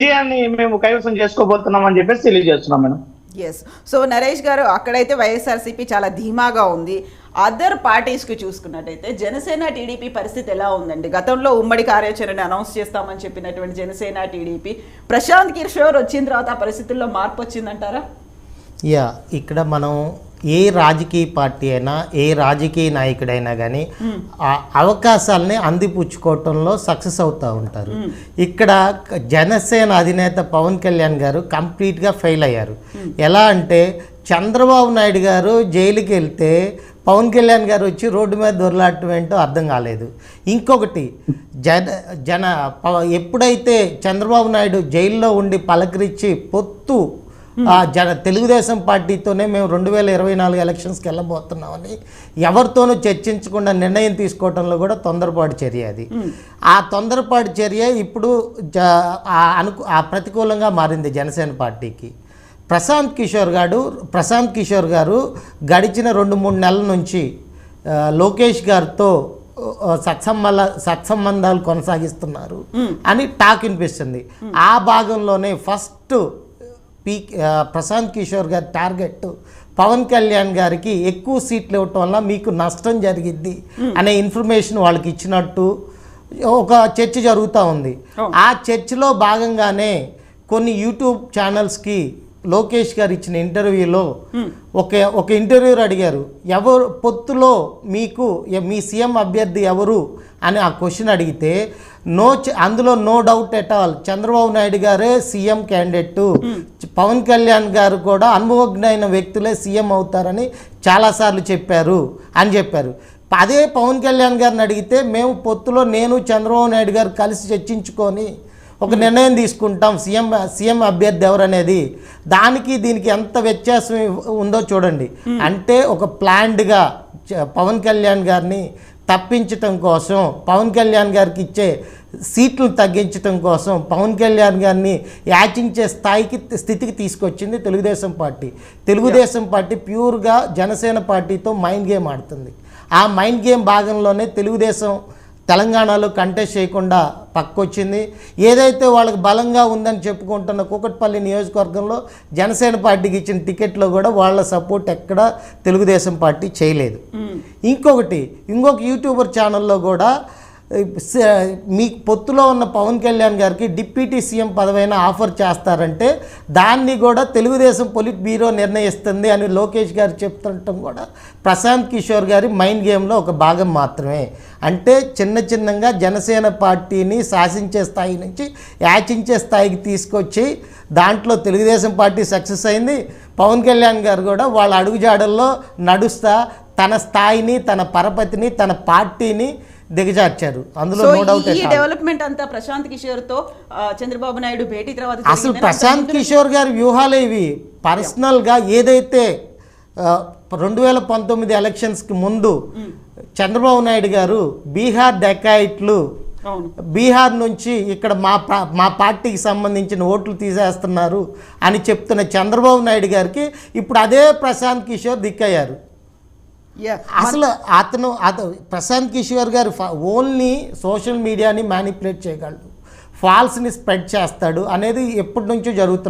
విజయాన్ని మేము కైవసం చేసుకోబోతున్నాం అని చెప్పేసి తెలియజేస్తున్నాం మేడం. ఎస్ సో నరేష్ గారు అక్కడైతే వైఎస్ఆర్సీపీ చాలా ధీమాగా ఉంది. అదర్ పార్టీస్కి చూసుకున్నట్టయితే జనసేన టీడీపీ పరిస్థితి ఎలా ఉందండి? గతంలో ఉమ్మడి కార్యాచరణ అనౌన్స్ చేస్తామని చెప్పినటువంటి జనసేన టీడీపీ ప్రశాంత్ కిషోర్ వచ్చిన తర్వాత ఆ పరిస్థితుల్లో మార్పు వచ్చిందంటారా? యా ఇక్కడ మనం ఏ రాజకీయ పార్టీ అయినా ఏ రాజకీయ నాయకుడైనా కానీ ఆ అవకాశాలని అందిపుచ్చుకోవటంలో సక్సెస్ అవుతూ ఉంటారు. ఇక్కడ జనసేన అధినేత పవన్ కళ్యాణ్ గారు కంప్లీట్గా ఫెయిల్ అయ్యారు. ఎలా అంటే చంద్రబాబు నాయుడు గారు జైలుకి వెళ్తే పవన్ కళ్యాణ్ గారు వచ్చి రోడ్డు మీద దొరలాడటం ఏంటో అర్థం కాలేదు. ఇంకొకటి జన జన ఎప్పుడైతే చంద్రబాబు నాయుడు జైల్లో ఉండి పలకరించి పొత్తు జన తెలుగుదేశం పార్టీతోనే మేము రెండు వేల ఇరవై నాలుగు ఎలక్షన్స్కి వెళ్ళబోతున్నామని ఎవరితోనూ చర్చించకుండా నిర్ణయం తీసుకోవడంలో కూడా తొందరపాటు చర్య అది. ఆ తొందరపాటు చర్య ఇప్పుడు అనుకు ఆ ప్రతికూలంగా మారింది జనసేన పార్టీకి. ప్రశాంత్ కిషోర్ గారు ప్రశాంత్ కిషోర్ గారు గడిచిన రెండు మూడు నెలల నుంచి లోకేష్ గారితో ఆ, సత్సంబల సత్సంబంధాలు కొనసాగిస్తున్నారు అని టాక్ వినిపిస్తుంది. ఆ భాగంలోనే ఫస్ట్ పీ ప్రశాంత్ కిషోర్ గారి టార్గెట్ పవన్ కళ్యాణ్ గారికి ఎక్కువ సీట్లు ఇవ్వటం వల్ల మీకు నష్టం జరిగిద్ది అనే ఇన్ఫర్మేషన్ వాళ్ళకి ఇచ్చినట్టు ఒక చర్చ జరుగుతూ ఉంది. ఆ చర్చలో భాగంగానే కొన్ని యూట్యూబ్ ఛానల్స్కి లోకేష్ గారు ఇచ్చిన ఇంటర్వ్యూలో ఒక ఒక ఇంటర్వ్యూర్ అడిగారు ఎవరు పొత్తులో మీకు మీ సీఎం అభ్యర్థి ఎవరు? అని ఆ క్వశ్చన్ అడిగితే నో అందులో no doubt at all. Chandrababu Naidu గారే సీఎం క్యాండిడేట్. పవన్ కళ్యాణ్ గారు కూడా అనుభవజ్ఞైన వ్యక్తులే సీఎం అవుతారని చాలాసార్లు చెప్పారు అని చెప్పారు. అదే పవన్ కళ్యాణ్ గారిని అడిగితే మేము పొత్తులో నేను చంద్రబాబు నాయుడు గారు కలిసి చర్చించుకొని ఒక నిర్ణయం తీసుకుంటాం. సీఎం సీఎం అభ్యర్థి ఎవరనేది దానికి దీనికి ఎంత వ్యత్యాసం ఉందో చూడండి. అంటే ఒక ప్లాన్డ్గా పవన్ కళ్యాణ్ గారిని తప్పించటం కోసం పవన్ కళ్యాణ్ గారికి ఇచ్చే సీట్లు తగ్గించటం కోసం పవన్ కళ్యాణ్ గారిని యాచించే స్థాయికి స్థితికి తీసుకొచ్చింది తెలుగుదేశం పార్టీ. తెలుగుదేశం పార్టీ ప్యూర్గా జనసేన పార్టీతో మైండ్ గేమ్ ఆడుతుంది. ఆ మైండ్ గేమ్ భాగంలోనే తెలుగుదేశం తెలంగాణలో కంటెస్ట్ చేయకుండా పక్కొచ్చింది. ఏదైతే వాళ్ళకి బలంగా ఉందని చెప్పుకుంటున్న కూకట్పల్లి నియోజకవర్గంలో జనసేన పార్టీకి ఇచ్చిన టికెట్లో కూడా వాళ్ళ సపోర్ట్ ఎక్కడ తెలుగుదేశం పార్టీ చేయలేదు. ఇంకొకటి ఇంకొక యూట్యూబర్ ఛానల్లో కూడా మీ పొత్తులో ఉన్న పవన్ కళ్యాణ్ గారికి డిప్యూటీ సీఎం పదవైన ఆఫర్ చేస్తారంటే దాన్ని కూడా తెలుగుదేశం పొలిట్ బ్యూరో నిర్ణయిస్తుంది అని లోకేష్ గారు చెప్తుండటం కూడా ప్రశాంత్ కిషోర్ గారి మైండ్ గేమ్లో ఒక భాగం మాత్రమే. అంటే చిన్న చిన్నగా జనసేన పార్టీని శాసించే స్థాయి నుంచి యాచించే స్థాయికి తీసుకొచ్చి దాంట్లో తెలుగుదేశం పార్టీ సక్సెస్ అయింది. పవన్ కళ్యాణ్ గారు కూడా వాళ్ళ అడుగుజాడల్లో నడుస్తా తన స్థాయిని తన పరపతిని తన పార్టీని దిగజార్చారు. అందులో నో డౌట్ ఈ డెవలప్మెంట్ అంతా ప్రశాంత్ కిషోర్తో చంద్రబాబు నాయుడు భేటీ తర్వాత అసలు ప్రశాంత్ కిషోర్ గారి వ్యూహాలే ఇవి పర్సనల్గా ఏదైతే రెండు వేల పంతొమ్మిది ఎలక్షన్స్కి ముందు చంద్రబాబు నాయుడు గారు బీహార్ డెకాయిట్లు బీహార్ నుంచి ఇక్కడ మా మా పార్టీకి సంబంధించిన ఓట్లు తీసేస్తున్నారు అని చెప్తున్న చంద్రబాబు నాయుడు గారికి ఇప్పుడు అదే ప్రశాంత్ కిషోర్ దిక్కయ్యారు. అసలు అతను అతను ప్రశాంత్ కిషోర్ గారు ఓన్లీ సోషల్ మీడియాని మ్యానిపులేట్ చేయగలడు. ఫాల్స్ని స్ప్రెడ్ చేస్తాడు అనేది ఎప్పటి నుంచో జరుగుతుంది